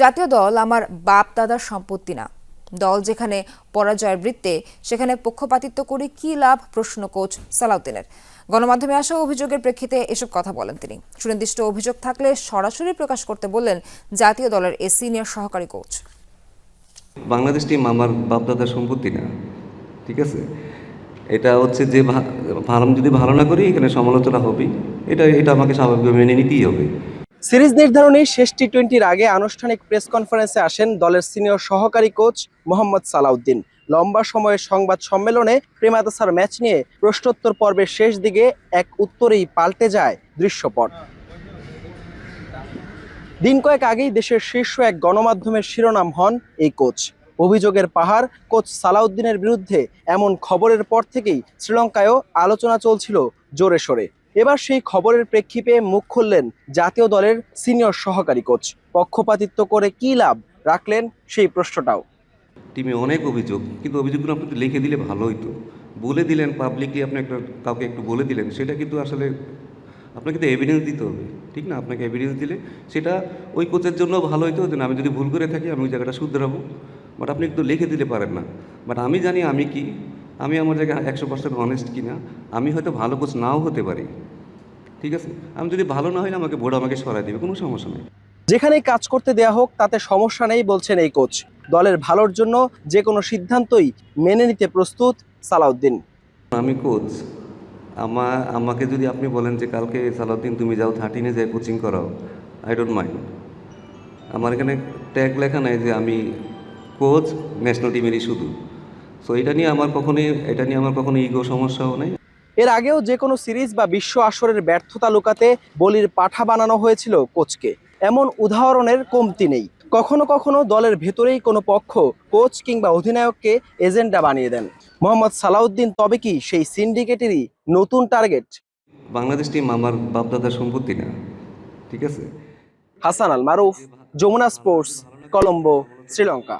জাতীয় দল আমার বাপ দাদার সম্পত্তি না। দল যেখানে পরাজয়ের বৃত্তে, সেখানে পক্ষপাতিত্ব করে কি লাভ? প্রশ্ন কোচ সালাউদ্দিনের। গণমাধ্যমে আসা অভিযোগের প্রেক্ষিতে এসব কথা বলেন তিনি। সুনির্দিষ্ট অভিযোগ থাকলে সরাসরি প্রকাশ করতে বললেন জাতীয় দলের এ সিনিয়র সহকারী কোচ। বাংলাদেশ টিম আমার বাপদাদার সম্পত্তি না, ঠিক আছে? এটা হচ্ছে যে ভালো যদি ভালো না করি, এখানে সমালোচনা হবেই। এটা এটা আমাকে স্বাভাবিকভাবে মেনে নিতেই হবে। সিরিজ নির্ধারণী শেষ টি টোয়েন্টির আগে আনুষ্ঠানিক প্রেস কনফারেন্সে আসেন দলের সিনিয়র সহকারী কোচ মোহাম্মদ সালাউদ্দিন। লম্বা সময়ের সংবাদ সম্মেলনে প্রেমাদাসার ম্যাচ নিয়ে প্রশ্নোত্তর পর্বের শেষ দিকে এক উত্তরেই পাল্টে যায় দৃশ্যপট। দিন কয়েক আগেই দেশের শীর্ষ এক গণমাধ্যমের শিরোনাম হন এই কোচ অভিযোগের পাহাড় কোচ সালাউদ্দিনের বিরুদ্ধে এমন খবরের পর থেকেই শ্রীলঙ্কায়ও আলোচনা চলছিল জোরে সোরে। এবার সেই খবরের প্রেক্ষিপে মুখ খুললেন জাতীয় দলের সিনিয়র সহকারী কোচ। পক্ষপাতিত্ব করে কি লাভ রাখলেন সেই প্রশ্নটাও। টিমে অনেক অভিযোগ, কিন্তু অভিযোগগুলো আপনি লিখে দিলে ভালো হতো বলে দিলেন পাবলিকলি আপনি একটা, কাউকে একটু বলে দিলেন, সেটা কিন্তু আসলে আপনাকে তো এভিডেন্স দিতে হবে, ঠিক না? আপনাকে এভিডেন্স দিলে সেটা ওই কোচের জন্য ভালো হতো যে আমি যদি ভুল করে থাকি, আমি ওই জায়গাটা শুধরাবো। বাট আপনি একটু লিখে দিতে পারেন না। বাট আমি জানি আমি কি আমি আমার জায়গায় একশো পার্সেন্ট অনেস্ট কিনা আমি হয়তো ভালো কোচ নাও হতে পারি। ঠিক আছে? আমি যদি ভালো না হয় আমাকে বোর্ড আমাকে সরাই দেবে কোনো সমস্যা নেই। যেখানেই কাজ করতে দেয়া হোক তাতে সমস্যা নেই বলছেন এই কোচ দলের ভালোর জন্য যে কোনো সিদ্ধান্তই মেনে নিতে প্রস্তুত সালাউদ্দিন। আমি কোচ আমা আমাকে যদি আপনি বলেন যে কালকে সালাউদ্দিন তুমি যাও থার্টিনে যে কোচিং করাও আই ডোন্ট মাইন্ড আমার এখানে ট্যাগ লেখা নাই যে আমি কোচ ন্যাশনাল টিমেরই শুধু। সো এটা নিয়ে আমার কখনোই এটা নিয়ে আমার কখনো ইগো সমস্যাও নেই। এর আগেও যে কোনো সিরিজ বা বিশ্ব আসরের ব্যর্থতা লুকাতে বলির পাঠা বানানো হয়েছিল কোচকে। এমন উদাহরণের কমতি নেই। কখনো কখনো দলের ভেতরেই কোনো পক্ষ কোচ কিংবা অধিনায়ককে এজেন্ডা বানিয়ে দেন। মোহাম্মদ সালাউদ্দিন তবে কি সেই সিন্ডিকেটেরই নতুন টার্গেট? বাংলাদেশ টিম আমার বাপদাদার সম্পত্তি না। ঠিক আছে? হাসান আল মারুফ যমুনা স্পোর্টস কলম্বো শ্রীলঙ্কা।